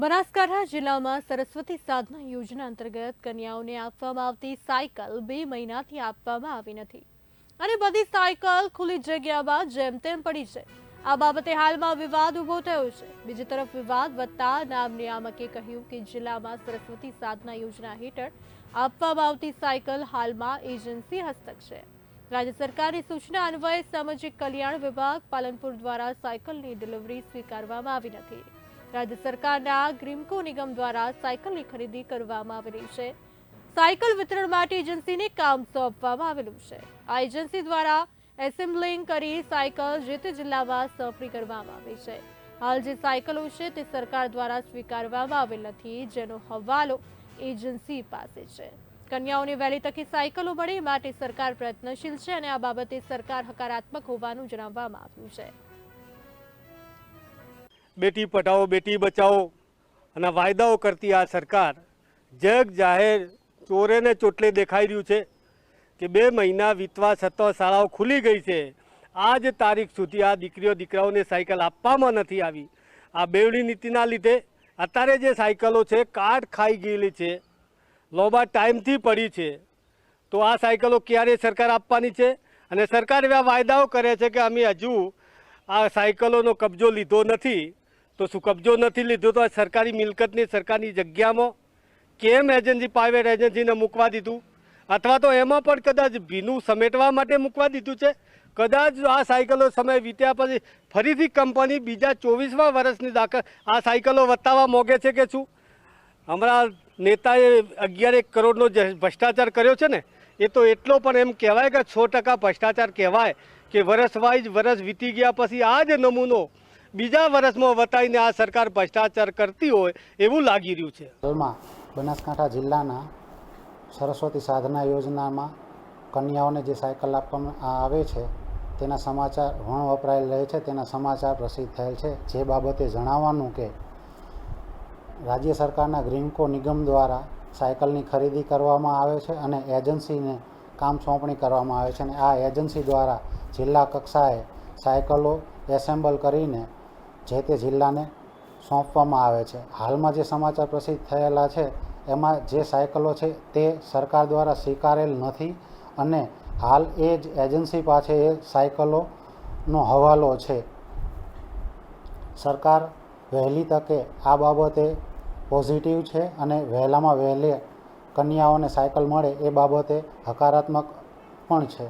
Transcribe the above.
બનાસકાંઠા જિલ્લામાં સરસ્વતી સાધના યોજના અંતર્ગત કન્યાઓને આપવામાં આવતી સાયકલ બે મહિનાથી આપવામાં આવી નથી. અને બધી સાયકલ ખુલ્લી જગ્યામાં જેમ તેમ પડી છે. આ બાબતે હાલમાં વિવાદ ઊભો થયો છે. બીજી તરફ વિવાદ વધતા નામ નિયામકે કહ્યું કે જિલ્લામાં સરસ્વતી સાધના યોજના હેઠળ આપવામાં આવતી સાયકલ હાલમાં એજન્સી હસ્તક છે. રાજ્ય સરકારની સૂચના અન્વયે સામાજિક કલ્યાણ વિભાગ પાલનપુર દ્વારા સાયકલની ડિલિવરી સ્વીકારવામાં આવી નથી. રાજ્ય સરકારના ગ્રીમકો નિગમ દ્વારા સાયકલની ખરીદી કરવામાં આવેલી છે. સાયકલ વિતરણ માટે એજન્સીને કામ સોંપવામાં આવેલું છે. આ એજન્સી દ્વારા એસેમ્બલિંગ કરી સાયકલ જે તે જિલ્લામાં સોંપણી કરવામાં આવી છે. હાલ જે સાયકલો છે તે સરકાર દ્વારા સ્વીકારવામાં આવેલ નથી, જેનો હવાલો એજન્સી પાસે છે. કન્યાઓને વહેલી તકે સાયકલો મળે માટે સરકાર પ્રયત્નશીલ છે અને આ બાબતે સરકાર હકારાત્મક હોવાનું જણાવવામાં આવ્યું છે. બેટી પઢાઓ બેટી બચાવો અને વાયદાઓ કરતી આ સરકાર જગ જાહેર ચોરે ને ચોટલે દેખાઈ રહ્યું છે કે બે મહિના વીતવા છતાં શાળાઓ ખુલી ગઈ છે. આજ તારીખ સુધી આ દીકરીઓ, દીકરાઓને સાયકલ આપવામાં નથી આવી. આ બેવડી નીતિના લીધે અત્યારે જે સાયકલો છે, કાટ ખાઈ ગયેલી છે, લોબા ટાઈમથી પડી છે. તો આ સાયકલો ક્યારે સરકાર આપવાની છે? અને સરકાર એવા વાયદાઓ કરે છે કે અમે હજુ આ સાયકલોનો કબજો લીધો નથી. તો શું કબજો નથી લીધો તો સરકારી મિલકતની સરકારની જગ્યામાં કેમ એજન્સી પ્રાઇવેટ એજન્સીને મૂકવા દીધું? અથવા તો એમાં પણ કદાચ ભીનું સમેટવા માટે મૂકવા દીધું છે? કદાચ આ સાયકલો સમય વીત્યા પછી ફરીથી કંપની બીજા ચોવીસમાં વર્ષની દાખલ આ સાયકલો વતાવવા મોગે છે કે શું? હમણાં નેતાએ અગિયાર એક કરોડનો ભ્રષ્ટાચાર કર્યો છે ને? એ તો એટલો પણ એમ કહેવાય કે છ ટકા ભ્રષ્ટાચાર કહેવાય કે વર્ષ વાઇઝ વરસ વીતી ગયા પછી આ જ નમૂનો બીજા વર્ષમાં વતાવીને આ સરકાર ભ્રષ્ટાચાર કરતી હોય એવું લાગી રહ્યું છે. હાલમાં બનાસકાંઠા જિલ્લાના સરસ્વતી સાધના યોજનામાં કન્યાઓને જે સાયકલ આપવામાં આવે છે, તેના સમાચાર વણ વપરાયેલ રહે છે, તેના સમાચાર પ્રસિદ્ધ થયેલ છે. જે બાબતે જણાવવાનું કે, રાજ્ય સરકારના ગ્રીન્કો નિગમ દ્વારા સાયકલની ખરીદી કરવામાં આવે છે અને એજન્સીને કામ સોંપણી કરવામાં આવે છે અને આ એજન્સી દ્વારા જિલ્લા કક્ષાએ સાયકલો એસેમ્બલ કરીને જે તે જિલ્લાને સોંપવામાં આવે છે. હાલમાં જે સમાચાર પ્રસિદ્ધ થયેલા છે, એમાં જે સાયકલો છે તે સરકાર દ્વારા સ્વીકારેલ નથી અને હાલ એ જ એજન્સી પાસે એ સાયકલોનો હવાલો છે. સરકાર વહેલી તકે આ બાબતે પોઝિટિવ છે અને વહેલામાં વહેલે કન્યાઓને સાયકલ મળે એ બાબતે હકારાત્મક પણ છે.